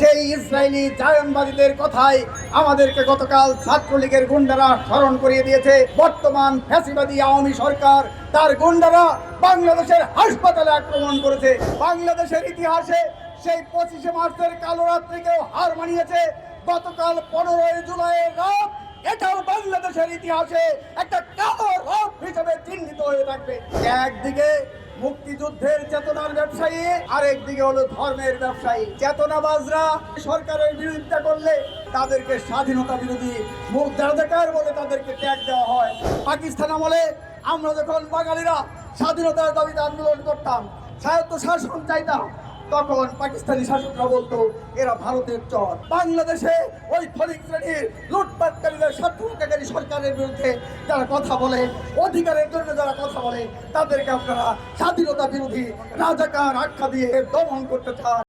সেই ইসরায়েলি জায়নবাদীদের কথাই আমাদেরকে গতকাল ছাত্রলীগের গুন্ডারা স্মরণ করিয়ে দিয়েছে। বর্তমান ফ্যাসিবাদী আওয়ামী সরকার, তার গুন্ডারা বাংলাদেশের হাসপাতালে আক্রমণ করেছে। বাংলাদেশের ইতিহাসে সেই পঁচিশে মার্চের কালো রাত্রিকেও হার মানিয়েছে। গতকাল পনেরোই জুলাইয়ের রাত, এটাও বাংলাদেশের ইতিহাসে একটা কালো রাত হিসেবে চিহ্নিত হয়ে থাকবে। একদিকে মুক্তিযুদ্ধের চেতনার ব্যবসায়ী, আরেকদিকে হলো ধর্মের ব্যবসায়ী। চেতনাবাজরা সরকারের বিরোধিতা করলে তাদেরকে স্বাধীনতা বিরোধী মুখ দেখার বলে তাদেরকে ট্যাগ দেওয়া হয়। পাকিস্তান আমলে আমরা যখন বাঙালিরা স্বাধীনতার দাবিতে আন্দোলন করতাম স্বায়ত্ত শাসন চাইতাম, তখন পাকিস্তানি শাসকরা বলতো, এরা ভারতের চর। বাংলাদেশে ওই ফরিক শ্রেণির লুটপাটকারীদের স্বার্থকারী সরকারের বিরুদ্ধে যারা কথা বলে, অধিকারের জন্য যারা কথা বলে, তাদেরকে আপনারা স্বাধীনতা বিরোধী রাজাকার আখ্যা দিয়ে দমন করতে চান।